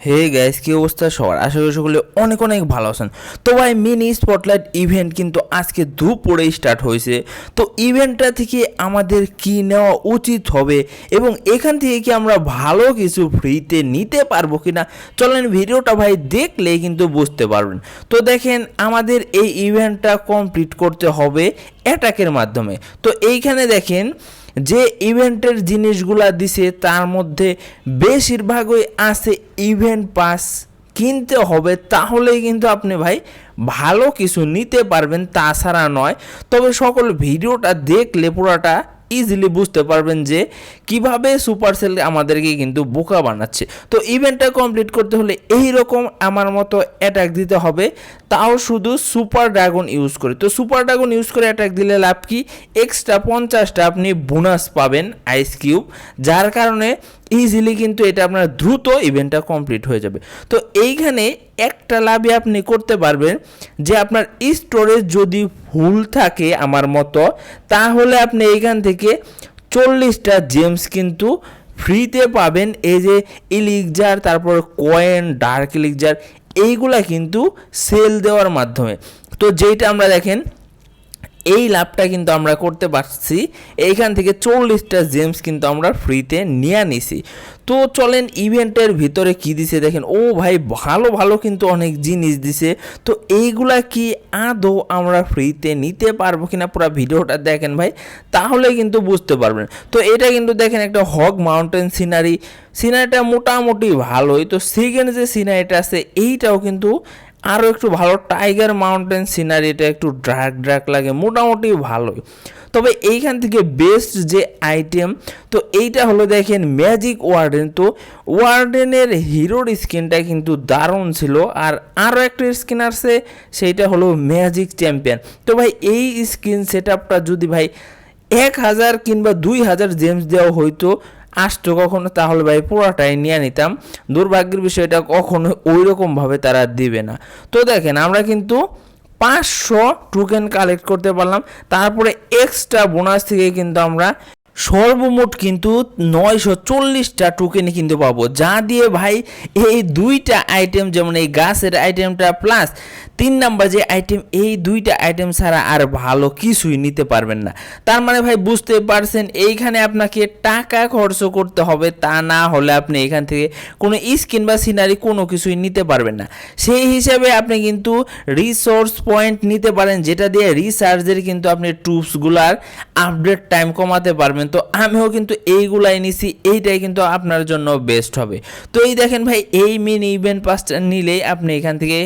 হে gas কি অবস্থা সবার? আশা করি সকলে অনেক অনেক ভালো আছেন। তো ভাই মিনি স্পটলাইট ইভেন্ট কিন্তু আজকে দুপুরেই স্টার্ট হয়েছে। তো ইভেন্টটা থেকে আমাদের কি নেওয়া উচিত হবে এবং এখান থেকে কি আমরা ভালো কিছু ফ্রিতে নিতে পারব কি না চলেন ভিডিওটা ভাই দেখলে কিন্তু বুঝতে পারবেন। তো দেখেন, আমাদের এই ইভেন্টটা কমপ্লিট করতে হবে অ্যাটাকের মাধ্যমে। তো এইখানে দেখেন যে ইভেন্টের জিনিসগুলা দিছে, তার মধ্যে বেশিরভাগই আছে ইভেন্ট পাস। কিনতে হবে, তাহলেই কিন্তু আপনি ভাই ভালো কিছু নিতে পারবেন, তাছাড়া নয়। তবে সকল ভিডিওটা দেখলে পুরোটা ইজিলি বুঝতে পারবেন যে কীভাবে সুপারসেল আমাদেরকে কিন্তু বোকা বানাচ্ছে। তো ইভেন্টটা কমপ্লিট করতে হলে এই রকম আমার মতো অ্যাটাক দিতে হবে, তাও শুধু সুপার ড্রাগন ইউজ করে। তো সুপার ড্রাগন ইউজ করে অ্যাটাক দিলে লাভ কি? এক্সট্রা পঞ্চাশটা আপনি বোনাস পাবেন আইস কিউব যার কারণে ইজিলি কিন্তু এটা আপনার দ্রুত ইভেন্টটা কমপ্লিট হয়ে যাবে। তো এইখানে একটা লাভই আপনি করতে পারবেন যে আপনার স্টোরেজ যদি ফুল থাকে আমার মতো, তাহলে আপনি এইখান থেকে চল্লিশটা জেমস কিন্তু ফ্রিতে পাবেন। এই যে ইলিকজার তারপর কয়েন ডার্ক ইলিকজার এইগুলা কিন্তু সেল দেওয়ার মাধ্যমে। তো যেইটা আমরা দেখেন এই লাভটা কিন্তু আমরা করতে পারছি। এইখান থেকে চল্লিশটা জেমস কিন্তু আমরা ফ্রিতে নিয়ে নিছি। তো চলেন ইভেন্টের ভিতরে কি দিছে দেখেন। ও ভাই, ভালো ভালো কিন্তু অনেক জিনিস দিছে। তো এইগুলা কি আদৌ আমরা ফ্রিতে নিতে পারব কিনা পুরো ভিডিওটা দেখেন ভাই, তাহলে কিন্তু বুঝতে পারবেন। তো এটা কিন্তু দেখেন একটা হক মাউন্টেন সিনারি। সিনারিটা মোটামুটি ভালোই। তো সেকেন্ড যে সিনারিটা আছে, এইটাও কিন্তু আরও একটু ভালো। টাইগার মাউন্টেন সিনারিটা একটু ড্রাক ড্রাক লাগে, মোটামুটি ভালোই। তবে এইখান থেকে বেস্ট যে আইটেম তো এইটা হলো দেখেন ম্যাজিক ওয়ার্ডেন তো ওয়ার্ডেনের হিরোর স্কিনটা কিন্তু দারুণ ছিল। আর আরও একটা স্কিন আছে, সেইটা হলো ম্যাজিক চ্যাম্পিয়ন তো ভাই, এই স্কিন সেট যদি ভাই এক হাজার কিংবা দুই হাজার জেমস দেওয়া হইতো আসতো কখনো, তাহলে ভাই পুরাটাই নিয়ে নিতাম। দুর্ভাগ্যের বিষয়টা কখনো ওই রকমভাবে তারা দিবে না। তো দেখেন, আমরা কিন্তু পাঁচশো টোকেন কালেক্ট করতে পারলাম। তারপরে এক্সট্রা বোনাস থেকে কিন্তু আমরা সর্বমোট কিন্তু নয়শো চল্লিশটা টোকেনই কিন্তু পাবো। যা দিয়ে ভাই এই দুইটা আইটেম যেমন এই গাছের আইটেমটা প্লাস তিন নাম্বার যে আইটেম এই দুইটা আইটেম ছাড়া আর ভালো কিছুই নিতে পারবেন না। তার মানে ভাই বুঝতে পারছেন, এইখানে আপনাকে টাকা খরচ করতে হবে, তা না হলে আপনি এখান থেকে কোনো স্কিন বা সিনারি কোনো কিছুই নিতে পারবেন না। সেই হিসাবে আপনি কিন্তু রিসোর্স পয়েন্ট নিতে পারেন, যেটা দিয়ে রিসার্চের কিন্তু আপনি টুপসগুলার আপডেট টাইম কমাতে পারবেন। তো আমিও কিন্তু এইগুলাই নিছি, এইটাই কিন্তু আপনার জন্য বেস্ট হবে। তো এই দেখেন ভাই, এই মিনি ইভেন্ট পাসটা নিলেই আপনি এখান থেকে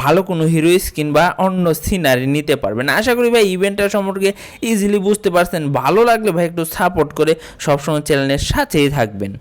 ভালো কোনো হিরো স্কিন বা অন্য সিনারি নিতে পারবেন। আশা করি ভাই ইভেন্টটা সম্পর্কে ইজিলি বুঝতে পারছেন। ভালো লাগলে ভাই একটু সাপোর্ট করে সবসময় চ্যানেলের সাথেই থাকবেন।